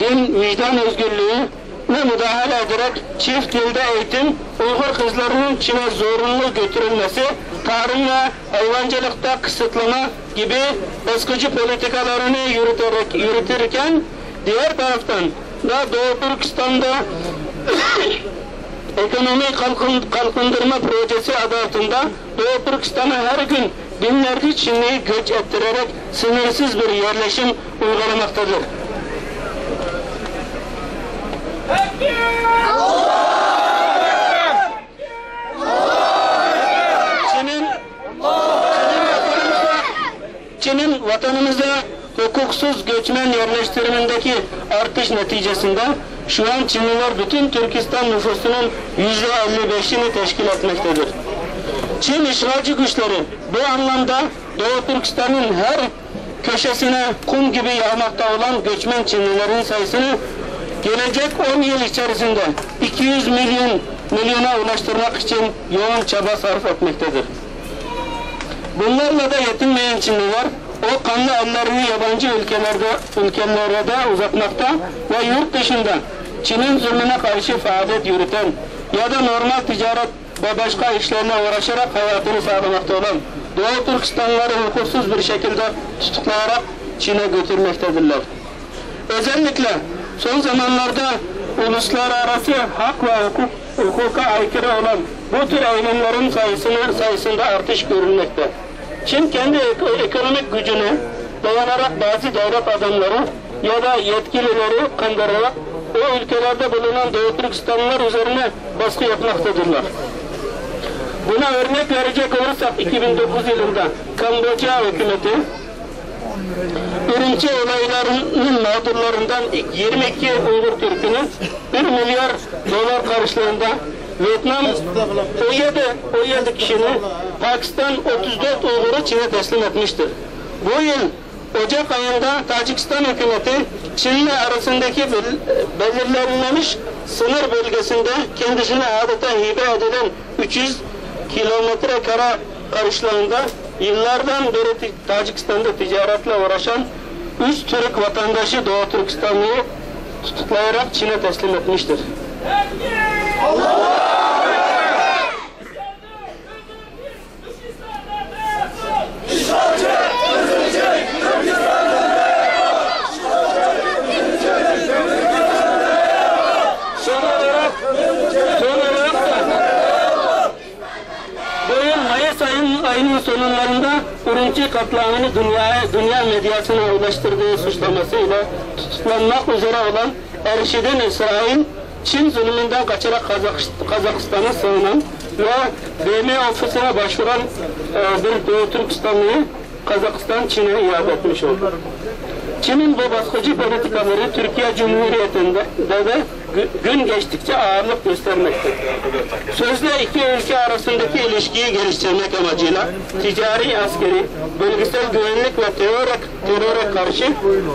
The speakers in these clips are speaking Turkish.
din, vicdan özgürlüğü ne müdahale ederek çift dilde eğitim, Uygur kızlarının Çin'e zorunlu götürülmesi, tarım ve hayvancılıkta kısıtlama gibi baskıcı politikalarını yürüterek, yürütürken diğer taraftan da Doğu Türkistan'da ekonomi kalkın, kalkındırma projesi adı altında Doğu Türkistan'a her gün binlerce Çinliyi göç ettirerek sınırsız bir yerleşim uygulamaktadır. Vatanımızda, Çin'in vatanımızda hukuksuz göçmen yerleştirimindeki artış neticesinde şu an Çinliler bütün Türkistan nüfusunun yüzde 55'ini teşkil etmektedir. Çin işgalci güçleri bu anlamda Doğu Türkistan'ın her köşesine kum gibi yağmakta olan göçmen Çinlilerin sayısını gelecek 10 yıl içerisinde 200 milyon milyona ulaştırmak için yoğun çaba sarf etmektedir. Bunlarla da yetinmeyen Çinliler o kanlı ellerini yabancı ülkelerde ülkelere de uzatmakta ve yurt dışında Çin'in zulmüne karşı faaliyet yürüten ya da normal ticaret ve başka işlerle uğraşarak hayatını sağlamakta olan Doğu Türkistanlıları hukuksuz bir şekilde tutuklayarak Çin'e götürmektedirler. Özellikle son zamanlarda uluslararası hak ve hukuk, hukuka aykırı olan bu tür eylemlerin sayısını, sayısında artış görülmekte. Çin kendi ek- ekonomik gücüne dayanarak bazı devlet adamları ya da yetkilileri kandırarak o ülkelerde bulunan Doğu Türkistanlılar üzerine baskı yapmaktadırlar. Buna örnek verecek olursak 2009 yılında Kamboçya hükümeti birinci olaylarının mağdurlarından 22 Uygur Türk'ünü 1 milyar dolar karşılığında Vietnam 17, 17 kişinin Pakistan 34 Uygur'u Çin'e teslim etmiştir. Bu yıl Ocak ayında Tacikistan hükümeti Çin'le arasındaki bel- belirlenmemiş sınır bölgesinde kendisine adeta hibe edilen 300 kilometre kara karşılığında yıllardan beri Tacikistan'da ticaretle uğraşan üç Türk vatandaşı Doğu Türkistanlı'yı tutuklayarak Çin'e teslim etmiştir. Son olarak, son olarak da bu yıl Mayıs ayının sonlarında Urumçi katliamını dünyaya, dünya medyasına ulaştırdığı suçlamasıyla tutuklanmak üzere olan Erşid'in İsrail, Çin zulmünden kaçarak Kazak- Kazakistan'a sığınan ve BM ofisine başvuran e, bir Doğu Türkistanlıyı Kazakistan Çin'e iade etmiş oldu. Çin'in bu baskıcı politikaları Türkiye Cumhuriyeti'nde de, de gü- gün geçtikçe ağırlık göstermekte. Sözde iki ülke arasındaki ilişkiyi geliştirmek amacıyla ticari, askeri, bölgesel güvenlik ve teröre, teröre karşı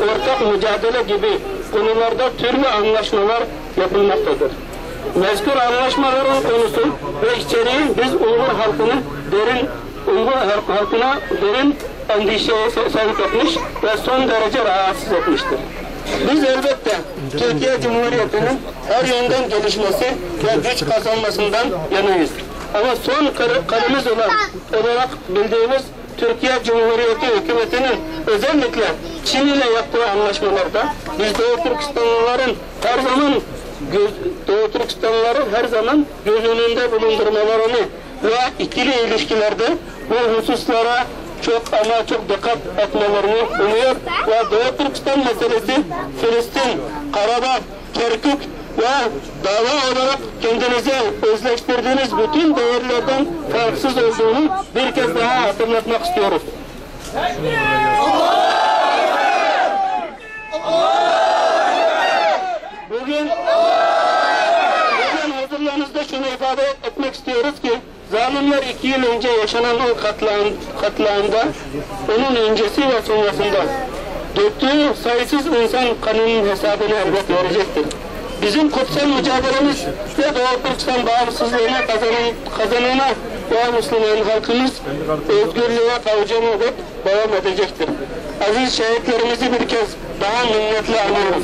ortak mücadele gibi konularda türlü anlaşmalar yapılmaktadır. Mezkur anlaşmaların konusu ve içeriği biz Uygur halkını derin halkına derin endişeye se- sevk etmiş ve son derece rahatsız etmiştir. Biz elbette Türkiye Cumhuriyeti'nin her yönden gelişmesi ve güç kazanmasından yanayız. Ama son kar- karımız olan olarak bildiğimiz Türkiye Cumhuriyeti hükümetinin özellikle Çin ile yaptığı anlaşmalarda biz Doğu Türkistanlıların her zaman göz, Doğu Türkistanlıları her zaman göz önünde bulundurmalarını ve ikili ilişkilerde bu hususlara çok ama çok dikkat etmelerini umuyor ve Doğu Türkistan meselesi Filistin, Karabağ, Kerkük ve dava olarak kendinize özleştirdiğiniz bütün değerlerden farksız olduğunu bir kez daha hatırlatmak istiyoruz. Bugün Bugün hazırlığınızda şunu ifade etmek istiyoruz ki zalimler iki yıl önce yaşanan o katliam, katliamda onun öncesi ve sonrasında döktüğü sayısız insan kanının hesabını elbet verecektir. Bizim kutsal mücadelemiz ve Doğu Türkistan bağımsızlığına kazanan, kazanana ve Müslüman halkımız özgürlüğe kavuşana dek devam edecektir. Aziz şehitlerimizi bir kez daha minnetle anıyoruz.